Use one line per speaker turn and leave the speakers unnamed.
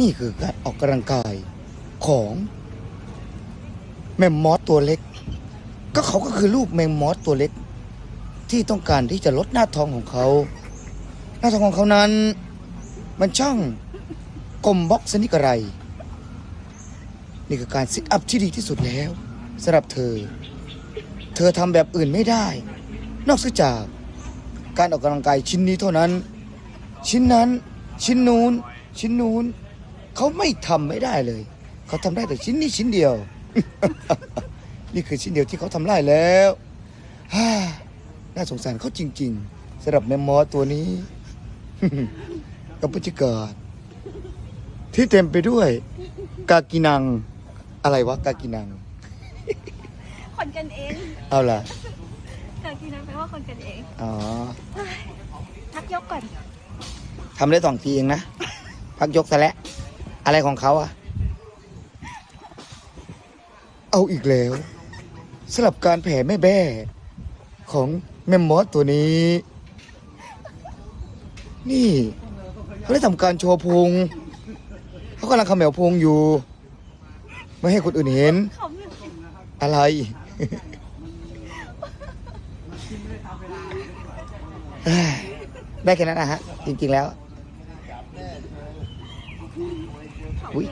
นี่คือการออกกำลังกายของแมมมอสตัวเล็ก ก็เขาก็คือลูกแมมมอสตัวเล็ก ที่ต้องการที่จะลดหน้าท้องของเขา หน้าท้องของเขานั้น มันช่างกลมบล็อกสนิกอะไร นี่คือการซิทอัพที่ดีที่สุดแล้วสำหรับเธอ เธอทำแบบอื่นไม่ได้ นอกจากการออกกำลังกายชิ้นนี้เท่านั้น ชิ้นนั้น ชิ้นนู้น ชิ้นนู้น เขาไม่ทำไม่ได้เลย เขาทำได้แต่ชิ้นนี้ชิ้นเดียว นี่คือชิ้นเดียวที่เขาทำได้แล้วฮ่าน่าสงสารเขาจริงๆสำหรับแมมมอสตัวนี้ กับบรรยากาศที่เต็มไปด้วย กากินัง อะไรวะกากินัง
คนกันเอง
เอาล่ะ
กากีนันแปลว่าคนกันเอง
อ๋อ
พักยกก่อน
ทำได้สองทีเองนะ พักยกซะแล้ว อะไรของเขาอะเอาอีกแล้วสำหรับการแผ่แม่แบ้ของแมมมอสตัวนี้ นี่เขาได้ทำการโชว์พุงเขากำลังขมวพุงอยู่ ไม่ให้คนอื่นเห็น อะไร ได้แค่นั้นนะฮะ จริง ๆ แล้ว อุ้
ย